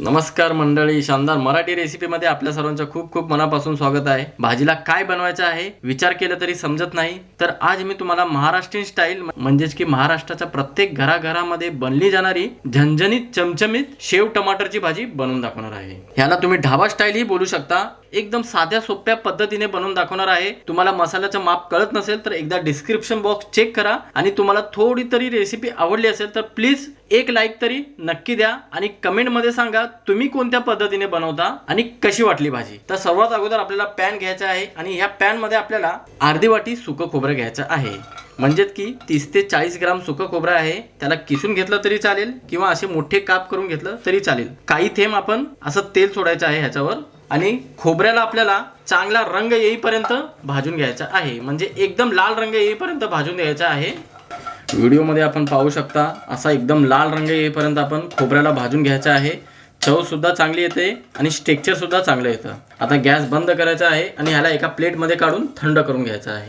नमस्कार मंडळी शानदार मराठी रेसिपीमध्ये आपल्या सर्वांचं खूप खूप मनापासून स्वागत आहे. भाजीला काय बनवायचं आहे विचार केला तरी समजत नाही. तर आज मी तुम्हाला महाराष्ट्रीयन स्टाईल म्हणजेच की महाराष्ट्राच्या प्रत्येक घराघरामध्ये बनली जाणारी झणझणीत चमचमीत शेव टमाटरची भाजी बनवून दाखवणार आहे. ह्याला तुम्ही ढाबा स्टाईल ही बोलू शकता. एकदम साध्या सोप्या पद्धतीने बनवून दाखवणार आहे. तुम्हाला मसाल्याचं माप कळत नसेल तर एकदा डिस्क्रिप्शन बॉक्स चेक करा. आणि तुम्हाला थोडी तरी रेसिपी आवडली असेल तर प्लीज एक लाईक तरी नक्की द्या आणि कमेंटमध्ये सांगा तुम्ही कोणत्या पद्धतीने बनवता आणि कशी वाटली भाजी. तर सर्वात अगोदर आपल्याला पॅन घ्यायचा आहे आणि ह्या पॅनमध्ये आपल्याला अर्धी वाटी सुकं खोबरं घ्यायचं आहे. म्हणजेच की तीस ते चाळीस ग्राम सुकं खोबरं आहे. त्याला किसून घेतलं तरी चालेल किंवा असे मोठे काप करून घेतलं तरी चालेल. काही थेंब आपण असं तेल सोडायचं आहे ह्याच्यावर आणि खोबऱ्याला आपल्याला चांगला रंग येईपर्यंत भाजून घ्यायचा आहे. म्हणजे एकदम लाल रंग येईपर्यंत भाजून घ्यायचा आहे. व्हिडिओमध्ये आपण पाहू शकता असा एकदम लाल रंग येईपर्यंत आपण खोबऱ्याला भाजून घ्यायचा आहे. चव सुद्धा चांगली येते आणि स्टेक्चरसुद्धा चांगलं येतं. आता गॅस बंद करायचा आहे आणि ह्याला एका प्लेटमध्ये काढून थंड करून घ्यायचं आहे.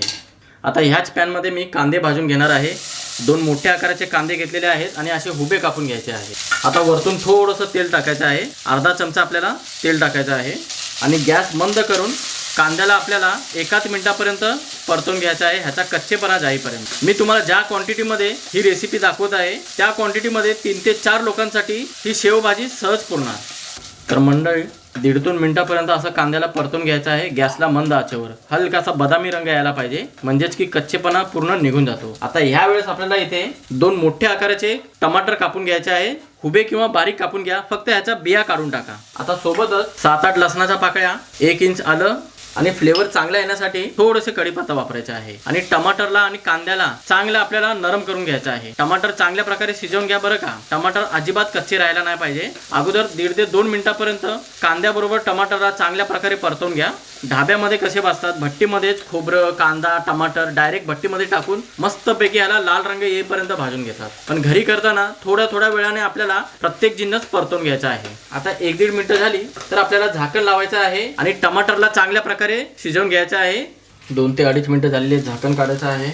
आता ह्याच पॅनमध्ये मी कांदे भाजून घेणार आहे. दोन मोठ्या आकाराचे कांदे घेतलेले आहेत आणि असे हुबे कापून घ्यायचे आहेत आता वरतून थोडंसं तेल टाकायचं आहे. अर्धा चमचा आपल्याला तेल टाकायचं आहे. आणि गॅस बंद करून कांद्याला आपल्याला एकाच मिनिटापर्यंत परतून घ्यायचा आहे ह्याचा कच्चेपणा जाईपर्यंत. मी तुम्हाला ज्या क्वांटिटीमध्ये ही रेसिपी दाखवत आहे त्या क्वांटिटीमध्ये तीन ते चार लोकांसाठी ही शेवभाजी सहज पुरणार. तर मंडळी दीड दोन मिनिटापर्यंत असं कांद्याला परतून घ्यायचं आहे गॅसला मंद आचेवर. हलकासा बदामी रंग यायला पाहिजे म्हणजेच की कच्चेपणा पूर्ण निघून जातो. आता ह्या वेळेस आपल्याला इथे दोन मोठ्या आकाराचे टमाटर कापून घ्यायचे आहे. हुबे किंवा बारीक कापून घ्या फक्त ह्याच्या बिया काढून टाका. आता सोबतच सात आठ लसणाच्या पाकळ्या एक इंच आलं आणि फ्लेवर चांगला येण्यासाठी थोडेसे कढीपत्ता वापरायचे आहे. आणि टमाटरला आणि कांद्याला चांगलं आपल्याला नरम करून घ्यायचं आहे. टमाटर चांगल्या प्रकारे शिजवून घ्या बरं का. टमाटर अजिबात कच्चे राहायला नाही पाहिजे. अगोदर दीड ते दोन मिनिटापर्यंत कांद्याबरोबर टमाटरला चांगल्या प्रकारे परतवून घ्या. ढाब्यामध्ये कसे भाजतात भट्टीमध्येच खोबरं कांदा टमाटर डायरेक्ट भट्टीमध्ये टाकून मस्तपैकी ह्याला लाल रंग येईपर्यंत भाजून घेतात. पण घरी करताना थोड्या थोड्या वेळाने आपल्याला प्रत्येक जिन्नस परतवून घ्यायचा आहे. आता एक दीड मिनिटं झाली तर आपल्याला झाकण लावायचं आहे. आणि टमाटरला चांगल्या प्रकारे शिजवून घ्यायचं आहे. दोन ते अडीच मिनिटं झालेली झाकण काढायचं आहे.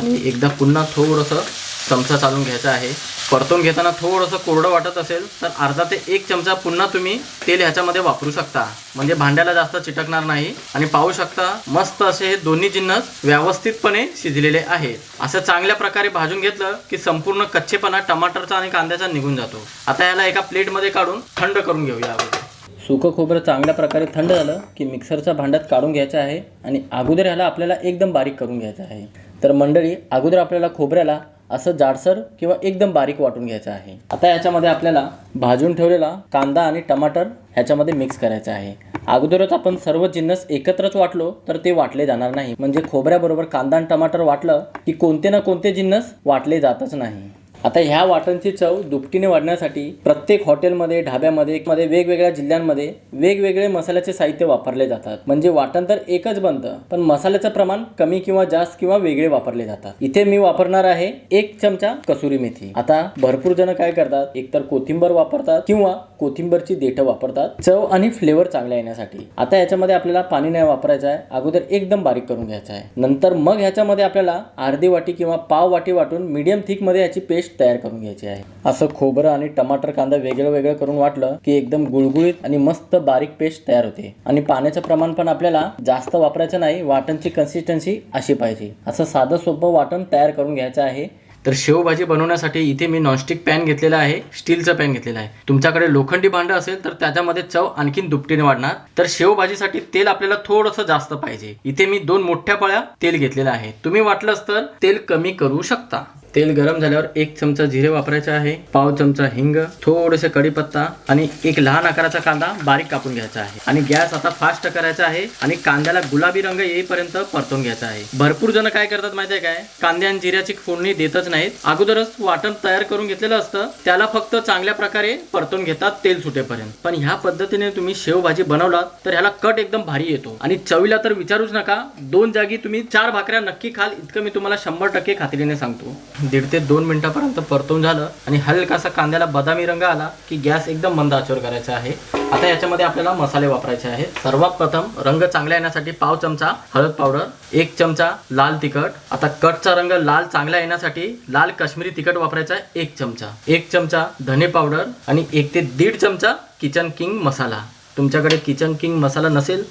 आणि एकदा पुन्हा थोडंसं चमचा चालून घ्यायचा आहे. परतून घेताना थोडंसं कोरडं वाटत असेल तर अर्धा ते एक चमचा पुन्हा तुम्ही तेल ह्याच्यामध्ये वापरू शकता. म्हणजे भांड्याला जास्त चिटकणार नाही. आणि पाहू शकता मस्त असे हे दोन्ही जिन्नस व्यवस्थितपणे शिजलेले आहेत. असं चांगल्या प्रकारे भाजून घेतलं की संपूर्ण कच्चेपणा टमाटरचा आणि कांद्याचा निघून जातो. आता याला एका प्लेटमध्ये काढून थंड करून घेऊया अगोदर सुकं खोबरं चांगल्या प्रकारे थंड झालं की मिक्सरच्या भांड्यात काढून घ्यायचं आहे आणि अगोदर ह्याला आपल्याला एकदम बारीक करून घ्यायचं आहे. तर मंडळी अगोदर आपल्याला खोबऱ्याला असं जाडसर किंवा एकदम बारीक वाटून घ्यायचं आहे. आता याच्यामध्ये आपल्याला भाजून ठेवलेला कांदा आणि टमाटर ह्याच्यामध्ये मिक्स करायचं आहे. अगोदरच आपण सर्व जिन्नस एकत्रच वाटलो तर ते वाटले जाणार नाही. म्हणजे खोबऱ्याबरोबर कांदा आणि टमाटर वाटलं की कोणते ना कोणते जिन्नस वाटले जातच नाही. आता ह्या वाटणची चव दुपटीने वाढण्यासाठी प्रत्येक हॉटेलमध्ये ढाब्यामध्ये मध्ये वेगवेगळ्या जिल्ह्यांमध्ये वेगवेगळे मसाल्याचे साहित्य वापरले जातात. म्हणजे वाटण तर एकच बनतं पण मसाल्याचं प्रमाण कमी किंवा जास्त किंवा वेगळे वापरले जातात. इथे मी वापरणार आहे एक चमचा कसुरी मेथी. आता भरपूर जण काय करतात एकतर कोथिंबर वापरतात किंवा कोथिंबरची देठं वापरतात. चव आणि फ्लेवर चांगला येण्यासाठी. आता याच्यामध्ये आपल्याला पाणी नाही वापरायचं आहे. अगोदर एकदम बारीक करून घ्यायचं आहे. नंतर मग ह्याच्यामध्ये आपल्याला अर्धी वाटी किंवा पाव वाटी वाटून मीडियम थिकमध्ये याची पेस्ट तयार करून घ्यायची आहे. असं खोबरं आणि टमाटर कांदा वेगळं वेगळं करून वाटलं की एकदम गुळगुळीत आणि मस्त बारीक पेस्ट तयार होते. आणि पाण्याचं प्रमाण पण आपल्याला जास्त वापरायचं नाही. वाटणची कन्सिस्टन्सी अशी पाहिजे. असं साधं सोपं वाटण तयार करून घ्यायचं आहे. तर शेवभाजी बनवण्यासाठी इथे मी नॉनस्टिक पॅन घेतलेला आहे स्टीलचा पॅन घेतलेला आहे. तुमच्याकडे लोखंडी भांडं असेल तर त्याच्यामध्ये चव आणखीन दुपटीने वाढणार. तर शेवभाजीसाठी तेल आपल्याला थोडंसं जास्त पाहिजे. इथे मी दोन मोठ्या पळ्या तेल घेतलेलं आहे. तुम्ही वाटलंच तर तेल कमी करू शकता. तेल गरम झाल्यावर एक चमचा जिरे वापरायचे आहे पाव चमचा हिंग थोडेसे कढीपत्ता आणि एक लहान आकाराचा कांदा बारीक कापून घ्यायचा आहे. आणि गॅस आता फास्ट करायचा आहे आणि कांद्याला गुलाबी रंग येईपर्यंत परतून घ्यायचा आहे. भरपूर जण काय करतात माहितीये काय? कांदे आणि जिऱ्याची फोडणी देतच नाहीत. अगोदरच वाटण तयार करून घेतलेलं असतं. त्याला फक्त चांगल्या प्रकारे परतून घेतात तेल सुटेपर्यंत. पण ह्या पद्धतीने तुम्ही शेवभाजी बनवलात तर ह्याला कट एकदम भारी येतो. आणि चवीला तर विचारूच नका. दोन जागी तुम्ही चार भाकऱ्या नक्की खाल. इतकं मी तुम्हाला शंभर टक्के खात्रीने सांगतो. दीड ते दोन मिनिटापर्यंत परतून झालं आणि हलकासा कांद्याला बदामी रंग आला की गॅस एकदम मंद आचेवर करायचा आहे. आता याच्यामध्ये आपल्याला मसाले वापरायचे आहेत. सर्वात प्रथम रंग चांगला येण्यासाठी पाव चमचा हळद पावडर एक चमचा लाल तिखट. आता कटचा रंग लाल चांगला येण्यासाठी लाल काश्मीरी तिखट वापरायचा आहे एक चमचा. एक चमचा धने पावडर आणि एक ते दीड चमचा किचन किंग मसाला. तुमच्याकडे किचन किंग मसाला नसेल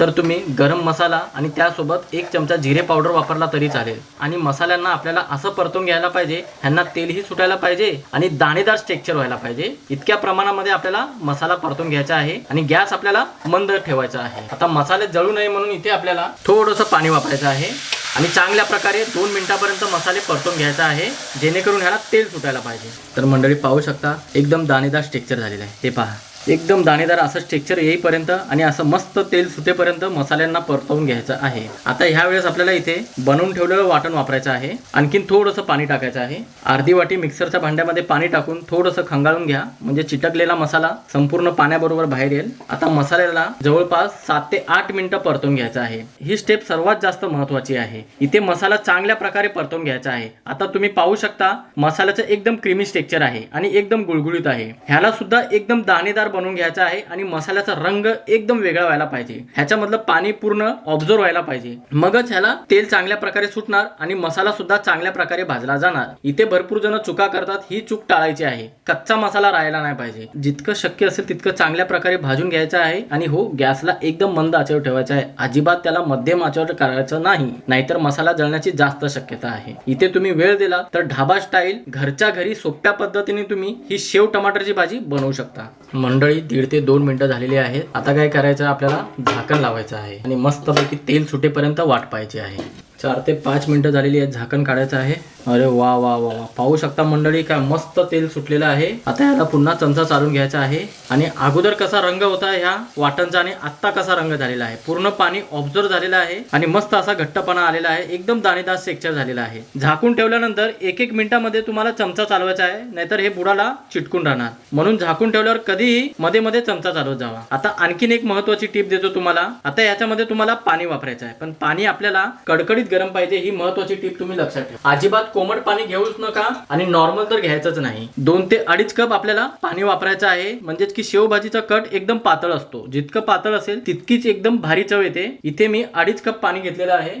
तर तुम्ही गरम मसाला आणि त्यासोबत एक चमचा जिरे पावडर वापरला तरी चालेल. आणि मसाल्यांना आपल्याला असं परतून घ्यायला पाहिजे ह्यांना तेलही सुटायला पाहिजे आणि दाणेदार स्ट्रेक्चर व्हायला पाहिजे. इतक्या प्रमाणामध्ये आपल्याला मसाला परतून घ्यायचा आहे आणि गॅस आपल्याला मंद ठेवायचा आहे. आता मसाले जळू नये म्हणून इथे आपल्याला थोडंसं पाणी वापरायचं आहे आणि चांगल्या प्रकारे दोन मिनिटापर्यंत मसाले परतून घ्यायचा आहे जेणेकरून ह्याला तेल सुटायला पाहिजे. तर मंडळी पाहू शकता एकदम दाणेदार स्ट्रेक्चर झालेलं आहे. ते पहा. एकदम दाणेदार असं स्ट्रेक्चर येईपर्यंत आणि असं मस्त तेल सुटेपर्यंत मसाल्यांना परतवून घ्यायचं आहे. आता ह्या वेळेस आपल्याला इथे बनवून ठेवलेलं वाटण वापरायचं आहे. आणखीन थोडंसं पाणी टाकायचं आहे. अर्धी वाटी मिक्सरच्या भांड्यामध्ये पाणी टाकून थोडंसं खंगाळून घ्या. म्हणजे चिटकलेला मसाला संपूर्ण पाण्याबरोबर बाहेर येईल. आता मसाल्याला जवळपास सात ते आठ मिनिटं परतून घ्यायचं आहे. ही स्टेप सर्वात जास्त महत्वाची आहे. इथे मसाला चांगल्या प्रकारे परतून घ्यायचा आहे. आता तुम्ही पाहू शकता मसाल्याचं एकदम क्रीमी स्ट्रेक्चर आहे आणि एकदम गुळगुळीत आहे. ह्याला सुद्धा एकदम दाणेदार बनवून घ्यायचा आहे आणि मसाल्याचा रंग एकदम वेगळा व्हायला पाहिजे. ह्याच्यामधलं पाणी पूर्ण ऑब्झर्व व्हायला पाहिजे. मगच ह्याला तेल चांगल्या प्रकारे सुटणार आणि मसाला सुद्धा चांगल्या प्रकारे भाजला जाणार. इथे भरपूर जण चुका करतात ही चूक टाळायची आहे. कच्चा मसाला राहायला नाही पाहिजे. जितकं शक्य असेल तितकं चांगल्या प्रकारे भाजून घ्यायचं आहे आणि हो गॅसला एकदम मंद आचेवर ठेवायचा आहे. अजिबात त्याला मध्यम आचेवर करायचं नाही. नाहीतर मसाला जळण्याची जास्त शक्यता आहे. इथे तुम्ही वेळ दिला तर ढाबा स्टाईल घरच्या घरी सोप्या पद्धतीने तुम्ही ही शेव टमाटरची भाजी बनवू शकता. मंडळी दीड ते दोन मिनिटं झालेली आहेत. आता काय करायचं? आपल्याला झाकण लावायचं आहे. आणि मस्तपैकी तेल सुटेपर्यंत वाट पाहायची आहे. चार ते पाच मिनिटं झालेली आहेत झाकण काढायचं आहे. अरे वा वा वा वा. पाहू शकता मंडळी काय मस्त तेल सुटलेलं आहे. आता याला पुन्हा चमचा चालून घ्यायचा आहे. आणि अगोदर कसा रंग होता ह्या वाटणचा आणि आत्ता कसा रंग झालेला आहे. पूर्ण पाणी ऑब्झर्व झालेलं आहे आणि मस्त असा घट्टपणा आलेला आहे. एकदम दाणेदार सेक्चर झालेला आहे. झाकून ठेवल्यानंतर एक एक मिनिटामध्ये तुम्हाला चमचा चालवायचा आहे. नाहीतर हे बुडाला चिटकून राहणार. म्हणून झाकून ठेवल्यावर कधीही मध्ये मध्ये चमचा चालवत जावा. आता आणखीन एक महत्वाची टीप देतो तुम्हाला. आता याच्यामध्ये तुम्हाला पाणी वापरायचं आहे. पण पाणी आपल्याला कडकडीत गरम पाहिजे ही महत्वाची टीप तुम्ही लक्षात ठेवा. अजिबात कोमट पाणी घेऊच नका आणि नॉर्मल तर घ्यायचंच नाही. दोन ते अडीच कप आपल्याला पाणी वापरायचं आहे. म्हणजेच की शेवभाजीचा कट एकदम पातळ असतो. जितकं पातळ असेल तितकीच एकदम भारी चव येते. इथे मी अडीच कप पाणी घेतलेलं आहे.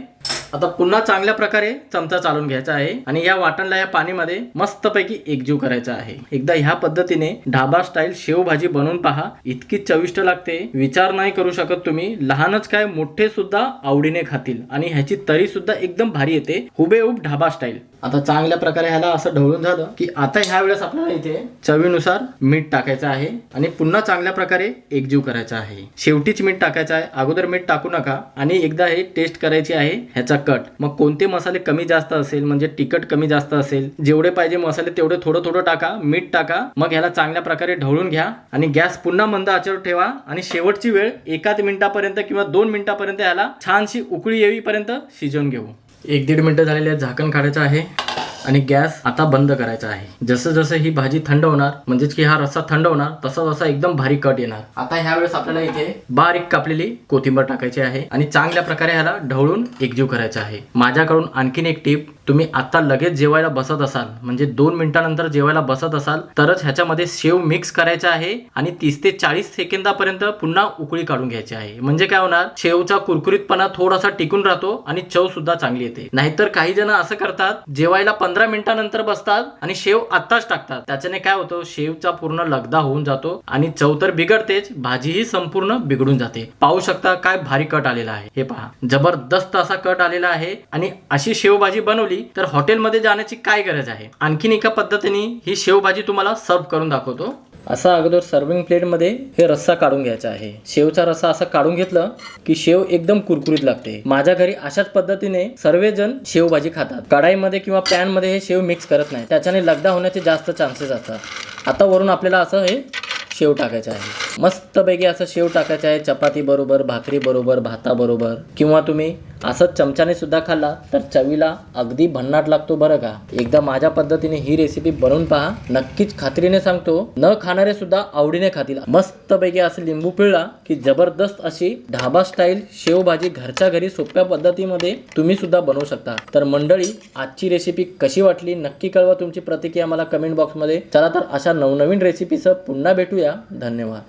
आता पुन्हा चांगल्या प्रकारे चमचा चालून घ्यायचा आहे आणि या वाटणला या पाणीमध्ये मस्तपैकी एकजीव करायचा आहे. एकदा ह्या पद्धतीने ढाबा स्टाईल शेवभाजी बनवून पहा. इतकी चविष्ट लागते. विचार नाही करू शकत तुम्ही. लहानच काय मोठे सुद्धा आवडीने खातील आणि ह्याची तरी सुद्धा एकदम भारी येते. हुबेहूब ढाबा स्टाईल आता चांगल्या प्रकारे ह्याला असं ढवळून झालं की आता ह्या वेळेस आपल्याला इथे चवीनुसार मीठ टाकायचं आहे आणि पुन्हा चांगल्या प्रकारे एकजीव करायचा आहे. शेवटीच मीठ टाकायचं आहे. अगोदर मीठ टाकू नका आणि एकदा हे टेस्ट करायची आहे ह्याचा कट. मग कोणते मसाले कमी जास्त असेल म्हणजे तिखट कमी जास्त असेल जेवढे पाहिजे मसाले तेवढे थोडं थोडं टाका मीठ टाका मग ह्याला चांगल्या प्रकारे ढवळून घ्या आणि गॅस पुन्हा मंद आचेवर ठेवा आणि शेवटची वेळ एकाच मिनिटापर्यंत किंवा दोन मिनिटापर्यंत ह्याला छानशी उकळी येईपर्यंत शिजवून घेऊ. एक दीड मिनटं झालेली आहे झाकण काढायचं आहे. आणि गॅस आता बंद करायचा आहे. जसं जसं ही भाजी थंड होणार म्हणजेच की हा रस्सा थंड होणार तसा तसा एकदम भारी कट येणार. आता ह्या वेळेस आपल्याला इथे बारीक कापलेली कोथिंबीर टाकायची आहे आणि चांगल्या प्रकारे ह्याला ढवळून एकजीव करायचा आहे. माझ्याकडून आणखीन एक टीप तुम्ही आता लगेच जेवायला बसत असाल म्हणजे दोन मिनिटानंतर जेवायला बसत असाल तरच ह्याच्यामध्ये शेव मिक्स करायचा आहे आणि तीस ते चाळीस सेकंदापर्यंत पुन्हा उकळी काढून घ्यायची आहे. म्हणजे काय होणार शेवचा कुरकुरीतपणा थोडासा टिकून राहतो आणि चव सुद्धा चांगली येते. नाहीतर काही जण असं करतात जेवायला पंधरा पंधरा मिनिटानंतर बसतात आणि शेव आत्ताच टाकतात. त्याच्याने काय होतं शेवचा पूर्ण लगदा होऊन जातो आणि चव तर बिघडतेच भाजीही संपूर्ण बिघडून जाते. पाहू शकता काय भारी कट आलेला आहे. हे पहा जबरदस्त असा कट आलेला आहे आणि अशी शेवभाजी बनवली तर हॉटेलमध्ये जाण्याची काय गरज आहे? आणखीन एका पद्धतीने ही शेवभाजी तुम्हाला सर्व करून दाखवतो. असा अगोदर सर्विंग प्लेटमध्ये हे रस्सा काढून घ्यायचा आहे. शेवचा रस्सा असा काढून घेतलं की शेव एकदम कुरकुरीत लागते. माझ्या घरी अशाच पद्धतीने सर्वजण शेवभाजी खातात. कढाईमध्ये किंवा पॅनमध्ये हे शेव मिक्स करत नाही. त्याच्याने लगदा होण्याचे जास्त चान्सेस असतात. आता वरून आपल्याला असं हे शेव टाकायचं आहे. मस्तपैकी असं शेव टाकायचं आहे. चपाती बरोबर भाकरी बरोबर भाताबरोबर किंवा तुम्ही असंच चमच्याने सुद्धा खाल्ला तर चवीला अगदी भन्नाट लागतो बरं का? एकदा माझ्या पद्धतीने ही रेसिपी बनवून पहा. नक्कीच खात्रीने सांगतो. न खाणारे सुद्धा आवडीने खातील. मस्तपैकी असं लिंबू पिळला की जबरदस्त अशी ढाबा स्टाईल शेवभाजी घरच्या घरी सोप्या पद्धतीमध्ये तुम्ही सुद्धा बनवू शकता. तर मंडळी आजची रेसिपी कशी वाटली? नक्की कळवा तुमची प्रतिक्रिया मला कमेंट बॉक्समध्ये चला तर अशा नवनवीन रेसिपीसह पुन्हा भेटूया. धन्यवाद.